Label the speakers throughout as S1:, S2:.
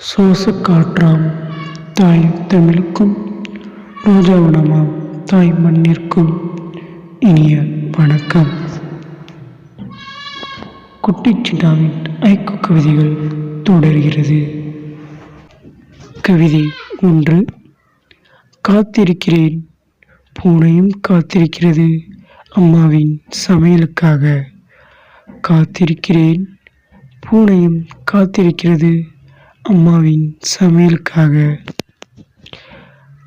S1: சுவாசக்காற்றாம் தாய் தமிழுக்கும் ரோஜாவனமாம் தாய் மண்ணிற்கும் இனிய வணக்கம். குட்டிச்சிட்டாவின் ஐக்கு கவிதைகள் தொடர்கிறது. கவிதை ஒன்று காத்திருக்கிறேன் பூனையும் காத்திருக்கிறது அம்மாவின் சமையலுக்காக. காத்திருக்கிறேன் பூனையும் காத்திருக்கிறது அம்மாவின் சமையலுக்காக.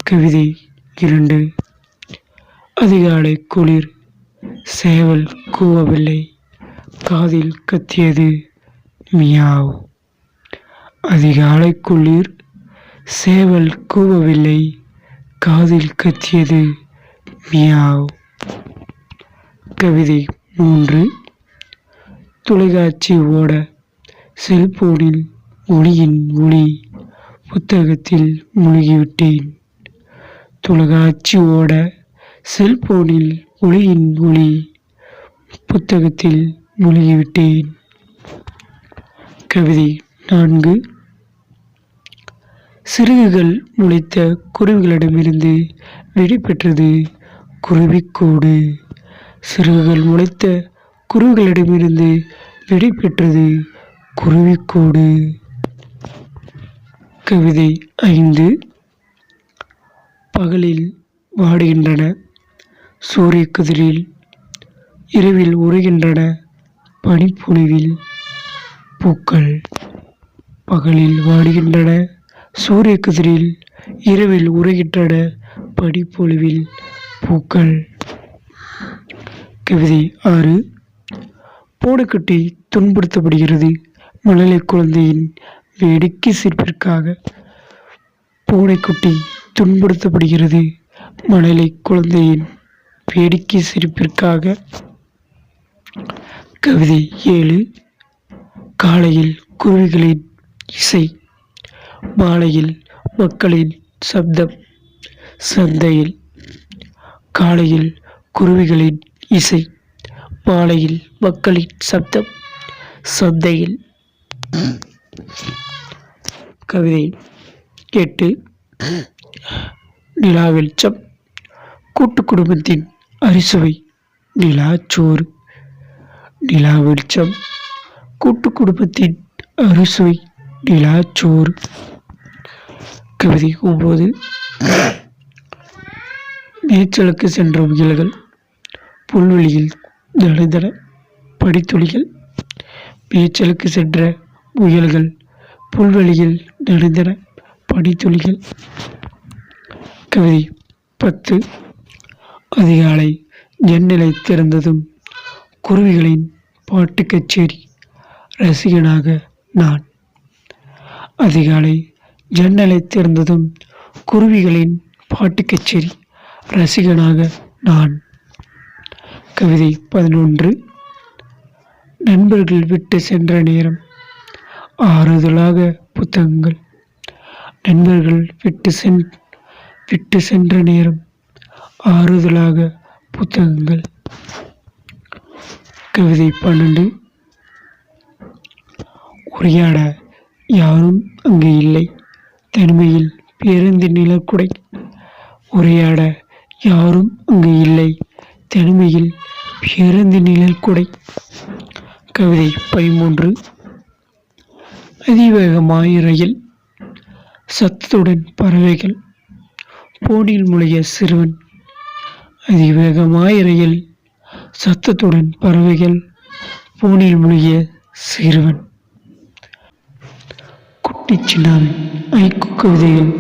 S1: கவிதை இரண்டு. அதிகாலை குளிர். சேவல் கூவவில்லை. காதில் கத்தியது மியாவ். அதிகாலை குளிர். சேவல் கூவவில்லை. காதில் கத்தியது மியாவ். கவிதை மூன்று. தொலைக்காட்சி ஓட செல்போனில் ஒளியின் ஒளி புத்தகத்தில் முழுகிவிட்டேன். தொலைக்காட்சி ஓட செல்போனில் ஒளியின் ஒளி புத்தகத்தில் முழுகிவிட்டேன். கவிதை நான்கு. சிறகுகள் முளைத்த குருவிகளிடமிருந்து விடைபெற்றது குருவிக்கூடு. சிறகுகள் முளைத்த குருவிகளிடமிருந்து விடைபெற்றது குருவிக்கூடு. கவிதை ஐந்து. பகலில் வாடுகின்றன சூரிய கதிரில் இரவில் உருகின்றன பனிப்பொழிவில் பூக்கள். பகலில் வாடுகின்றன சூரிய கதிரில் இரவில் உருகின்றன பனிப்பொழிவில் பூக்கள். கவிதை ஆறு. போடுக்கட்டி துன்புறுத்தப்படுகிறது மழலை குழந்தையின் வேடிக்கை சிரிப்பிற்காக பூனைக்குட்டி துன்புறுத்தப்படுகிறது. மழலை குழந்தையின் வேடிக்கை சிரிப்பிற்காக கவிதை ஏழு. காலையில் குருவிகளின் இசை. மாலையில் மக்களின் சப்தம். சந்தையில் காலையில் குருவிகளின் இசை. மாலையில் மக்களின் சப்தம். சந்தையில் கவிதை எட்டு நிலா வெளிச்சம் கூட்டு குடும்பத்தின் அரிசுவை நிலாச்சோறு நிலா வெளிச்சம் கூட்டு குடும்பத்தின் அரிசுவை நிலாச்சோறு கவிதை போது நீச்சலுக்கு சென்ற முயல்கள் புல்வெளியில் நடந்தன படித்துளிகள் மேய்ச்சலுக்கு சென்ற முயல்கள் புல்வெளியில் நடந்தன பனித்துளிகள் கவிதை பத்து. அதிகாலை ஜன்னலை திறந்ததும் குருவிகளின் பாட்டு கச்சேரி ரசிகனாக நான். அதிகாலை ஜன்னலை திறந்ததும் குருவிகளின் பாட்டு கச்சேரி ரசிகனாக நான். கவிதை பதினொன்று. நண்பர்கள் விட்டு சென்ற நேரம் ஆறுதலாக புத்தகங்கள். நண்பர்கள் விட்டு சென் விட்டு சென்ற நேரம் ஆறுதலாக புத்தகங்கள். கவிதை பன்னெண்டு. உரையாட யாரும் அங்கு இல்லை. தனிமையில் பேருந்து நிலக்குடை. உரையாட யாரும் அங்கு இல்லை. தனிமையில் பேருந்து நிழற்குடை கவிதை பதிமூன்று. அதிவேகமாய் ரயில் சத்தத்துடன் பறவைகள் போனில் முளைய சிறுவன். அதிவேகமாய் ரயில் சத்தத்துடன் பறவைகள் போனில் முழுகிய சிறுவன். குட்டி சின்னாவின் ஐக்கு கவிதைகள்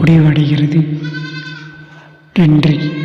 S1: முடிவடைகிறது. நன்றி.